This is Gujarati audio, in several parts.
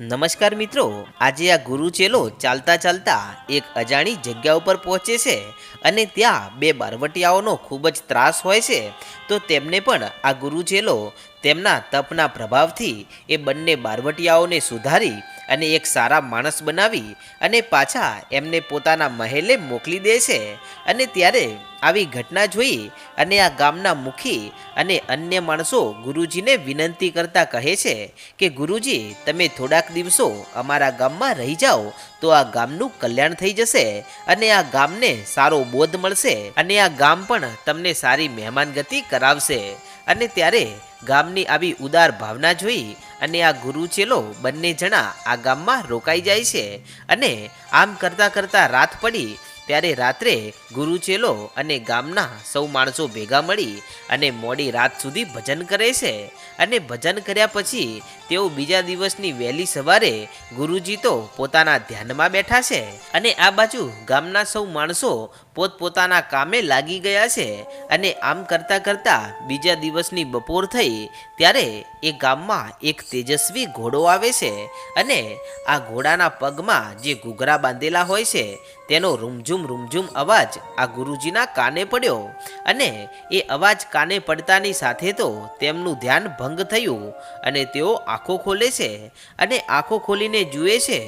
નમસ્કાર મિત્રો, આજે આ ગુરુ ચેલો ચાલતા ચાલતા એક અજાણી જગ્યા ઉપર પહોંચે છે અને ત્યાં બે બારવટિયાઓનો ખૂબ જ ત્રાસ હોય છે. તો તેમને પણ આ ગુરુ ચેલો તેમના તપના પ્રભાવથી એ બંને બારવટિયાઓને સુધારી અને એક સારા માણસ બનાવી અને પાછા એમને પોતાના મહેલે મોકલી દે છે. અને ત્યારે આવી ઘટના જોઈ અને આ ગામના મુખી અને અન્ય માણસો ગુરુજીને વિનંતી કરતા કહે છે કે, ગુરુજી, તમે થોડાક દિવસો અમારા ગામમાં રહી જાઓ, તો આ ગામનું કલ્યાણ થઈ જશે અને આ ગામને સારો બોધ મળશે અને આ ગામ પણ તમને સારી મહેમાનગતિ કરાવશે. અને ત્યારે ગામની આવી ઉદાર ભાવના જોઈ અને આ ગુરુ ચેલો બંને જણા આ ગામમાં રોકાઈ જાય છે અને આમ કરતા કરતા રાત પડી ત્યારે રાત્રે ગુરુ ચેલો અને ગામના સૌ માણસો ભેગા મળી અને મોડી રાત સુધી ભજન કરે છે. અને ભજન કર્યા પછી તેઓ બીજા દિવસની વહેલી સવારે ગુરુજી તો પોતાના ધ્યાનમાં બેઠા છે અને આ બાજુ ગામના સૌ માણસો પોતપોતાના કામે લાગી ગયા છે અને આમ કરતા કરતા બીજા દિવસની બપોર થઈ ત્યારે એ ગામમાં એક તેજસ્વી ઘોડો આવે છે અને આ ઘોડાના પગમાં જે ઘૂઘરા બાંધેલા હોય છે, તેનો રૂમઝુમ રૂમઝૂમ અવાજ આ ગુરુજીના કાને પડ્યો અને એ અવાજ કાને પડતાની સાથે તો તેમનું ધ્યાન ભંગ થયું અને તેઓ આંખો ખોલે છે અને આંખો ખોલીને જુએ છે,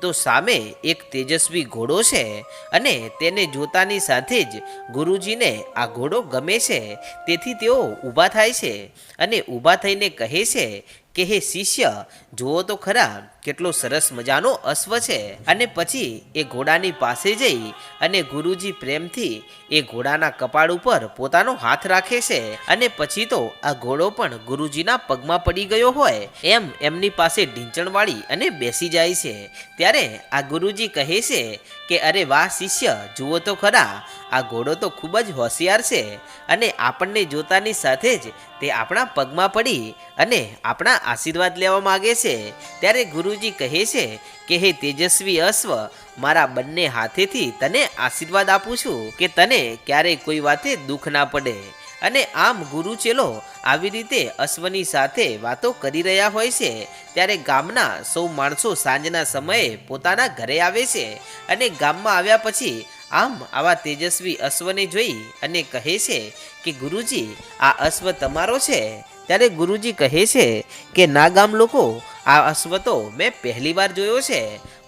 તો સામે એક તેજસ્વી ઘોડો છે અને તેને જોતાની સાથે જ ગુરુજીને આ ઘોડો ગમે છે, તેથી તેઓ ઊભા થાય છે અને ઊભા થઈને કહે છે કે, હે શિષ્ય, જુઓ તો ખરા કેટલો સરસ મજાનો અશ્વ છે. અને પછી એ ઘોડાની પાસે જઈ અને ગુરુજી પ્રેમથી એ ઘોડાના કપાળ ઉપર પોતાનો હાથ રાખે છે. અને પછી તો આ ઘોડો પણ ગુરુજીના પગમાં પડી ગયો હોય એમ એમની પાસે ઢીંચણ વાળી અને બેસી જાય છે. ત્યારે આ ગુરુજી કહે છે કે, અરે વાહ શિષ્ય, જુઓ તો ખરા, આ ઘોડો તો ખૂબ જ હોશિયાર છે. અને આપણને જોતાની સાથે જ તે આપણા પગમાં પડી અને આપણા આશીર્વાદ લેવા માગે છે. ત્યારે ગુરુજી કહે છે કે, હે તેજસ્વી અશ્વ, મારા બંને હાથેથી તને આશીર્વાદ આપું છું કે તને ક્યારેય કોઈ વાતે દુઃખ ના પડે. અને આમ ગુરુ ચેલો આવી રીતે અશ્વની સાથે વાતો કરી રહ્યા હોય છે, ત્યારે ગામના સૌ માણસો સાંજના સમયે પોતાના ઘરે આવે છે અને ગામમાં આવ્યા પછી આમ આવા તેજસ્વી અશ્વને જોઈ અને કહે છે કે, ગુરુજી, આ અશ્વ તમારો છે? ત્યારે ગુરુજી કહે છે કે, ના ગામ લોકો આ અશ્વ તો મેં પહેલી વાર જોયો છે,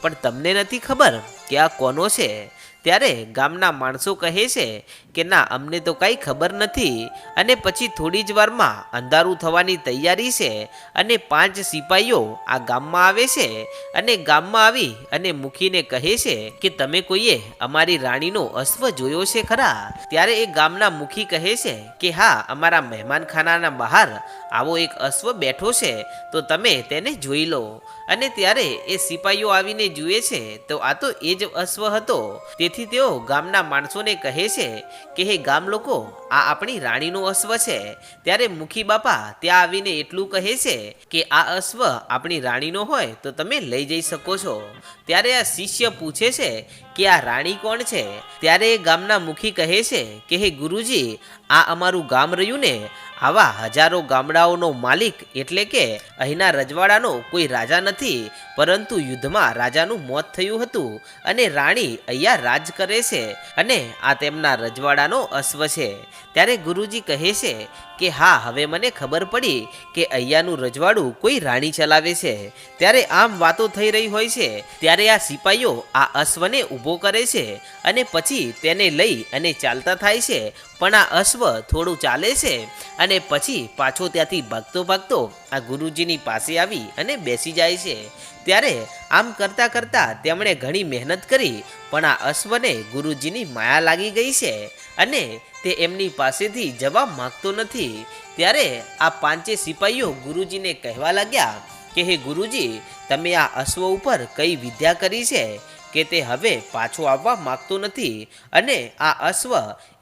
પણ તમને નથી ખબર કે આ કોનો છે? ત્યારે ગામના માણસો કહે છે કે, ના, અમને તો કાંઈ ખબર નથી. અને પછી થોડી જ વારમાં અંધારું થવાની તૈયારી છે અને પાંચ સિપાહીઓ આ ગામમાં આવે છે અને ગામમાં આવી અને મુખીને કહે છે કે, તમે કોઈએ અમારી રાણીનો અશ્વ જોયો છે ખરા? ત્યારે એ ગામના મુખી કહે છે કે, હા, અમારા મહેમાનખાનાના બહાર આવો એક અશ્વ બેઠો છે, તો તમે તેને જોઈ લો. અને ત્યારે એ સિપાહીઓ આવીને જુએ છે, તો આ તો એ જ અશ્વ હતો. તેથી તેઓ ગામના માણસોને કહે છે કે, હે ગામ લોકો, આ આપણી રાણીનો અશ્વ છે. ત્યારે મુખી બાપા ત્યાં આવીને એટલું કહે છે કે, આ અશ્વ આપણી રાણીનો હોય તો તમે લઈ જઈ શકો છો. ત્યારે આ શિષ્ય પૂછે છે કે આ રાણી કોણ છે? ત્યારે ગામના મુખી કહે છે કે, હે ગુરુજી, આ અમારું ગામ રહ્યું ને? આવા હજારો ગામડાઓનો માલિક એટલે કે અહીંના રજવાડાનો કોઈ રાજા નથી, પરંતુ યુદ્ધમાં રાજાનું મોત થયું હતું અને રાણી અહીંયા રાજ કરે છે અને આ તેમના રજવાડાનો અશ્વ છે. ત્યારે ગુરુજી કહે છે કે, હા, હવે મને ખબર પડી કે અહીંયાનું રજવાડું કોઈ રાણી ચલાવે છે. ત્યારે આમ વાતો થઈ રહી હોય છે, ત્યારે આ સિપાહીઓ આ અશ્વને ઊભો કરે છે અને પછી તેને લઈ અને ચાલતા થાય છે. પણ આ અશ્વ થોડું ચાલે છે અને પછી પાછો ત્યાંથી ભાગતો ભાગતો આ ગુરુજીની પાસે આવી અને બેસી જાય છે. ત્યારે આમ કરતાં કરતાં તેમણે ઘણી મહેનત કરી, પણ આ અશ્વને ગુરુજીની માયા લાગી ગઈ છે અને તે એમની પાસેથી જવાબ માગતો નથી. ત્યારે આ પાંચે સિપાહીઓ ગુરુજીને કહેવા લાગ્યા કે, હે ગુરુજી, તમે આ અશ્વ ઉપર કઈ વિદ્યા કરી છે? કે તે હવે પાછો આવવા માગતો નથી અને આ અશ્વ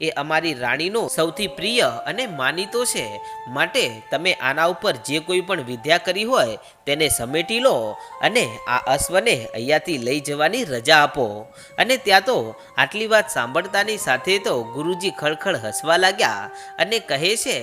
એ અમારી રાણીનો સૌથી પ્રિય અને માનીતો છે. માટે તમે આના ઉપર જે કોઈ પણ વિદ્યા કરી હોય તેને સમેટી લો અને આ અશ્વને અહીંયાથી લઈ જવાની રજા આપો. અને ત્યાં તો આટલી વાત સાંભળતાની સાથે તો ગુરુજી ખળખળ હસવા લાગ્યા અને કહે છે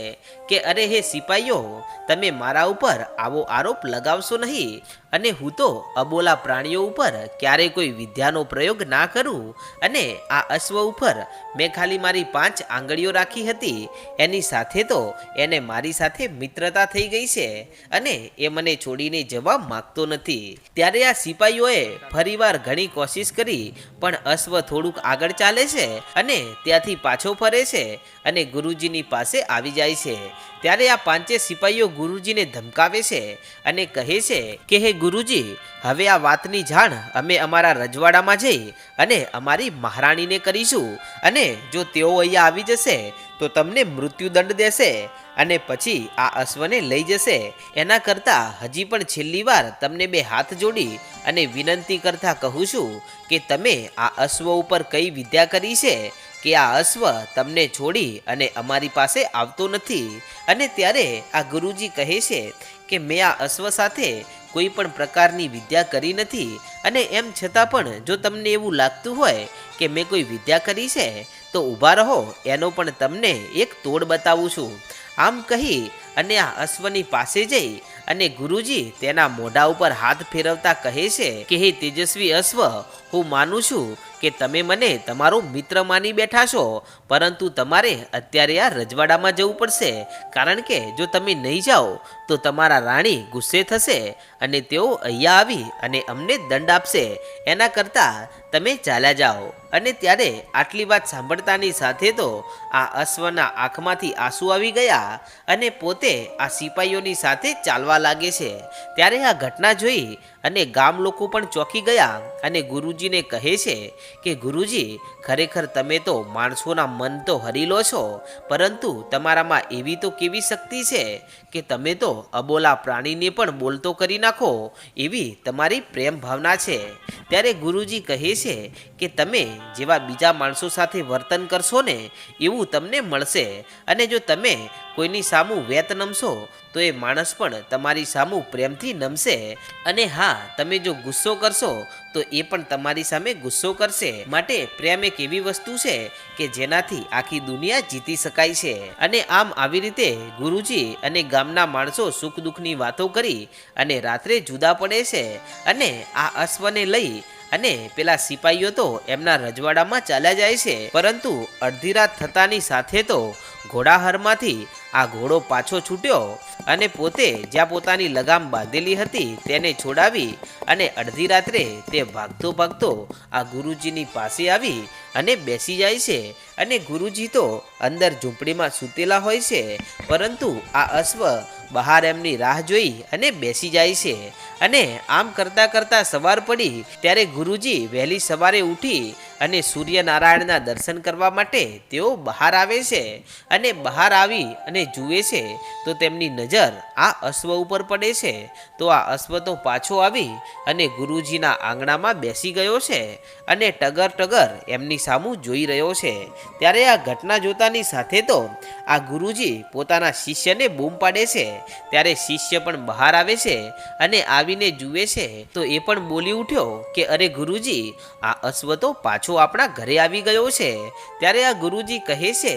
કે, અરે હે સિપાહીઓ તમે મારા ઉપર આવો આરોપ લગાવશો નહીં અને હું તો અબોલા પ્રાણીઓ ઉપર ક્યારેય કોઈ વિદ્યાનો પ્રયોગ ના કરું અને આ અશ્વ ઉપર મેં ખાલી મારી પાંચ આંગળીઓ રાખી હતી. એની સાથે તો એને મારી સાથે મિત્રતા થઈ ગઈ છે અને એ મને છોડીને જવા માગતો નથી. ત્યારે આ સિપાહીઓએ ફરીવાર ઘણી કોશિશ કરી, પણ અશ્વ થોડુંક આગળ ચાલે છે અને ત્યાંથી પાછો ફરે છે અને ગુરુજીની પાસે આવી જાય છે. ત્યારે આ પાંચે સિપાહીઓ ગુરુજીને ધમકાવે છે અને કહે છે કે, હે ગુરુજી, હવે આ વાતની જાણ અમે અમારા રજવાડામાં જઈ અને અમારી મહારાણીને કરીશું. અને જો તેઓ અહીંયા આવી જશે, તો તમને મૃત્યુદંડ દેશે અને પછી આ અશ્વને લઈ જશે. એના કરતાં હજી પણ છેલ્લી વાર તમને બે હાથ જોડી અને વિનંતી કરતા કહું છું કે તમે આ અશ્વ ઉપર કઈ વિદ્યા કરી છે કે આ અશ્વ તમને છોડી અને અમારી પાસે આવતો નથી? અને ત્યારે આ ગુરુજી કહે છે કે મેં આ અશ્વ સાથે કોઈ પણ પ્રકારની વિદ્યા કરી નથી અને એમ છતાં પણ જો તમને એવું લાગતું હોય કે મેં કોઈ વિદ્યા કરી છે, તો ઊભા રહો, એનો પણ તમને એક તોડ બતાવું છું. આમ કહી અને આ અશ્વની પાસે જઈ અને ગુરુજી તેના મોઢા ઉપર હાથ ફેરવતા કહે છે કે, હે તેજસ્વી અશ્વ, હું માનું છું કે તમે મને તમારો મિત્ર માની બેઠા છો, પરંતુ તમારે અત્યારે આ રજવાડામાં જવું પડશે. કારણ કે જો તમે નહીં જાઓ, તો તમારા રાણી ગુસ્સે થશે અને તેઓ અહીંયા આવી અને અમને દંડ આપશે. એના કરતાં તમે ચાલ્યા જાઓ. અને ત્યારે આટલી વાત સાંભળતાની સાથે તો આ અશ્વના આંખમાંથી આંસુ આવી ગયા અને પોતે આ સિપાહીઓની સાથે ચાલવા લાગે છે. ત્યારે આ ઘટના જોઈ અને ગામ લોકો પણ ચોંકી ગયા અને ગુરુજીને કહે છે કે ગુરુજી ખરેખર તમે તો માણસોના મન તો હરી લો છો, પરંતુ તમારામાં એવી તો કેવી શક્તિ છે કે તમે તો અબોલા પ્રાણીને પણ બોલતો કરી નાખો એવી તમારી પ્રેમ ભાવના છે. ત્યારે ગુરુજી કહે છે કે તમે જેવા બીજા માણસો સાથે વર્તન કરશો ને એવું તમને મળશે અને જો તમે કોઈની સામું વેત નમશો, તો એ માણસ પણ તમારી સામું પ્રેમથી નમશે અને હા, તમે જો ગુસ્સો કરશો, તો એ પણ તમારી સામે ગુસ્સો કરશે. માટે પ્રેમ એક એવી વસ્તુ છે કે જેનાથી આખી દુનિયા જીતી શકાય છે. અને આમ આવી રીતે ગુરુજી અને ગામના માણસો સુખ દુઃખની વાતો કરી અને રાત્રે જુદા પડે છે અને આ અશ્વને લઈ અને પેલા સિપાહીઓ તો એમના રજવાડામાં ચાલ્યા જાય છે, પરંતુ અડધી રાત થતાની સાથે તો ઘોડાહરમાંથી આ ઘોડો પાછો છૂટ્યો અને પોતે જ્યાં પોતાની લગામ બાંધેલી હતી તેને છોડાવી અને અડધી રાત્રે તે ભાગતો ભાગતો આ ગુરુજીની પાસે આવી અને બેસી જાય છે. અને ગુરુજી તો અંદર ઝૂંપડીમાં સૂતેલા હોય છે, પરંતુ આ અશ્વ બહાર એમની રાહ જોઈ અને બેસી જાય છે. અને આમ કરતાં કરતાં સવાર પડી, ત્યારે ગુરુજી વહેલી સવારે ઉઠી અને સૂર્યનારાયણના દર્શન કરવા માટે તેઓ બહાર આવે છે અને બહાર આવી અને જુએ છે, તો તેમની નજર આ અશ્વ ઉપર પડે છે. તો આ અશ્વ તો પાછો આવી અને ગુરુજીના આંગણામાં બેસી ગયો છે અને ટગર ટગર એમની સામું જોઈ રહ્યો છે. ત્યારે આ ઘટના જોતાની સાથે તો આ ગુરુજી પોતાના શિષ્યને બૂમ પાડે છે. ત્યારે શિષ્ય પણ બહાર આવે છે અને આવીને જુએ છે. તો એ પણ બોલી ઉઠ્યો કે અરે ગુરુજી, આ અશ્વ તો પાછો આપણા ઘરે આવી ગયો છે ત્યારે આ ગુરુજી કહે છે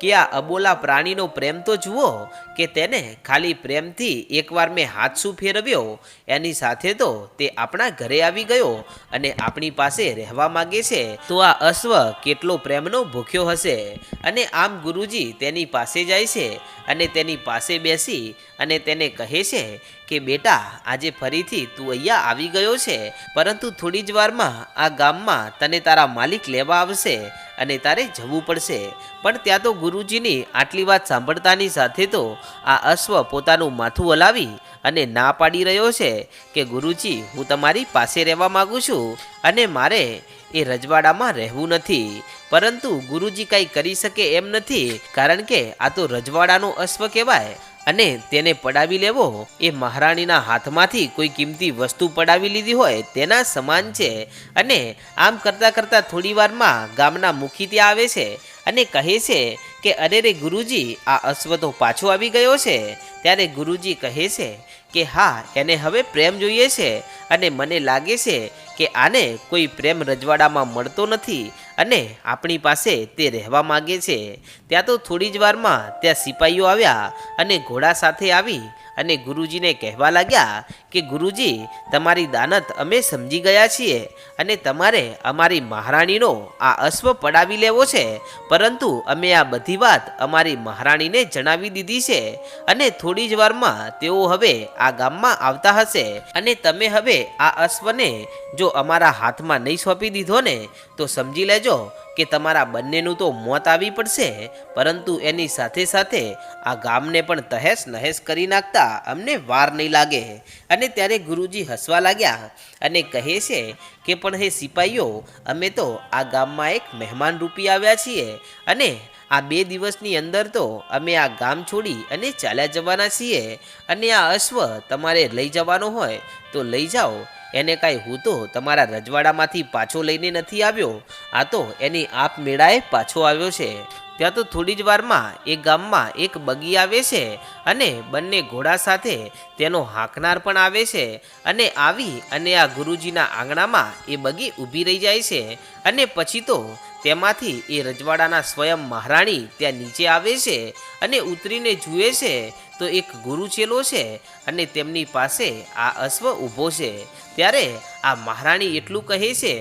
કે આ અબોલા પ્રાણીનો પ્રેમ તો જુઓ કે તેને ખાલી પ્રેમથી એકવાર મેં હાથ શું ફેરવ્યો, એની સાથે તો તે આપણા ઘરે આવી ગયો અને આપણી પાસે રહેવા માંગે છે. તો આ અશ્વ કેટલો પ્રેમનો ભૂખ્યો હશે? અને આમ ગુરુજી તેની પાસે જાય છે અને તેની પાસે બેસી અને તેને કહે છે કે, બેટા, આજે ફરીથી તું અહીંયા આવી ગયો છે. પરંતુ થોડી જ વારમાં આ ગામમાં તને તારા માલિક લેવા આવશે. અને તારે જવું પડશે. પણ ત્યાં તો ગુરુજીની આટલી વાત સાંભળતાની સાથે તો આ અશ્વ પોતાનું માથું હલાવી અને ના પાડી રહ્યો છે કે, ગુરુજી, હું તમારી પાસે રહેવા માગું છું અને મારે એ રજવાડામાં રહેવું નથી. પરંતુ ગુરુજી કાંઈ કરી શકે એમ નથી. કારણ કે આ તો રજવાડાનો અશ્વ કહેવાય. અને તેને પડાવી લેવો. એ મહારાણીના હાથમાંથી કોઈ કિંમતી વસ્તુ પડાવી લીધી હોય તેના સમાન છે. અને આમ કરતાં કરતાં થોડી વારમાં ગામના મુખી ત્યાં આવે છે અને કહે છે કે, અરે રે ગુરુજી, આ અશ્વ તો પાછો આવી ગયો છે. ત્યારે ગુરુજી કહે છે કે હા, એને હવે પ્રેમ જોઈએ છે અને મને લાગે છે કે આને કોઈ પ્રેમ રજવાડામાં મળતો નથી અને આપણી પાસે તે રહેવા માગે છે. ત્યાં તો થોડી જ વારમાં ત્યાં સિપાહીઓ આવ્યા અને ઘોડા સાથે આવી અને ગુરુજીને કહેવા લાગ્યા કે ગુરુજી, તમારી દાનત અમે સમજી ગયા છીએ અને તમારે અમારી મહારાણીનો આ અશ્વ પડાવી લેવો છે. પરંતુ અમે આ બધી વાત અમારી મહારાણીને જણાવી દીધી છે અને થોડી જ વારમાં તેઓ હવે આ ગામમાં આવતા હશે. અને તમે હવે આ અશ્વને જો અમારા હાથમાં નહીં સોંપી દીધો ને, તો સમજી લેજો કે તમારા બંનેનું તો મોત આવી પડશે, પરંતુ એની સાથે સાથે આ ગામને પણ તહેસ નહેસ કરી નાખતા અમને વાર નહીં લાગે. અને ત્યારે ગુરુજી હસવા લાગ્યા અને કહે છે કે પણ હે સિપાહીઓ અમે તો આ ગામમાં એક મહેમાન રૂપી આવ્યા છીએ અને આ બે દિવસની અંદર તો અમે આ ગામ છોડી અને ચાલ્યા જવાના છીએ અને આ અશ્વ તમારે લઈ જવાનો હોય તો લઈ જાઓ. એને કાંઈ હું તો તમારા રજવાડામાંથી પાછો લઈને નથી આવ્યો. આ તો એની આપ મેળાએ પાછો આવ્યો છે. ત્યાં તો થોડી જ વારમાં એ ગામમાં એક બગી આવે છે અને બંને ઘોડા સાથે તેનો હાંકનાર પણ આવે છે અને આવી અને આ ગુરુજીના આંગણામાં એ બગી ઊભી રહી જાય છે. અને પછી તો તેમાંથી એ રજવાડાના સ્વયં મહારાણી ત્યાં નીચે આવે છે અને ઉતરીને જુએ છે, તો એક ગુરુ ચેલો છે અને તેમની પાસે આ અશ્વ ઊભો છે. ત્યારે આ મહારાણી એટલું કહે છે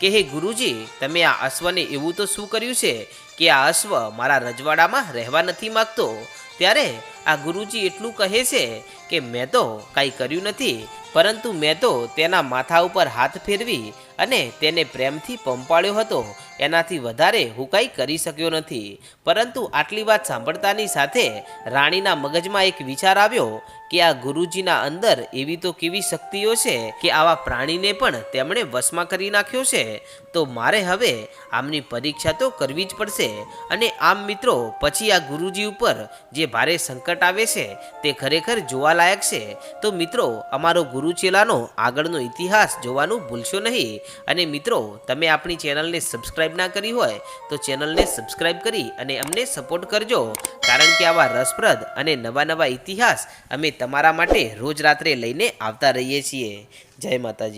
કે, હે ગુરુજી, તમે આ અશ્વને એવું તો શું કર્યું છે કે આ અશ્વ મારા રજવાડામાં રહેવા નથી માગતો? ત્યારે આ ગુરુજી એટલું કહે છે કે, મેં તો કાંઈ કર્યું નથી, પરંતુ મેં તો તેના માથા ઉપર હાથ ફેરવી અને તેને પ્રેમથી પંપાળ્યો હતો. એનાથી વધારે હું કાંઈ કરી શક્યો નથી. પરંતુ આટલી વાત સાંભળતાની સાથે રાણીના મગજમાં એક વિચાર આવ્યો. કે આ ગુરુજીના અંદર એવી તો કેવી શક્તિઓ છે કે આવા પ્રાણીને પણ તેમણે વશમાં કરી નાખ્યો છે? તો મારે હવે આમની પરીક્ષા તો કરવી જ પડશે. અને આમ મિત્રો, પછી આ ગુરુજી ઉપર જે ભારે સંકટ આવે છે, તે ખરેખર જોવાલાયક છે. તો મિત્રો, અમારો ગુરુ ચેલાનો આગળનો ઇતિહાસ જોવાનું ભૂલશો નહીં. અને મિત્રો, તમે આપણી ચેનલને સબસ્ક્રાઈબ ના કરી હોય, તો ચેનલને સબસ્ક્રાઈબ કરી અને અમને સપોર્ટ કરજો. કારણ કે આવા રસપ્રદ અને નવા નવા ઇતિહાસ અમે તમારા માટે રોજ રાત્રે લઈને આવતા રહીએ છીએ. જય માતાજી.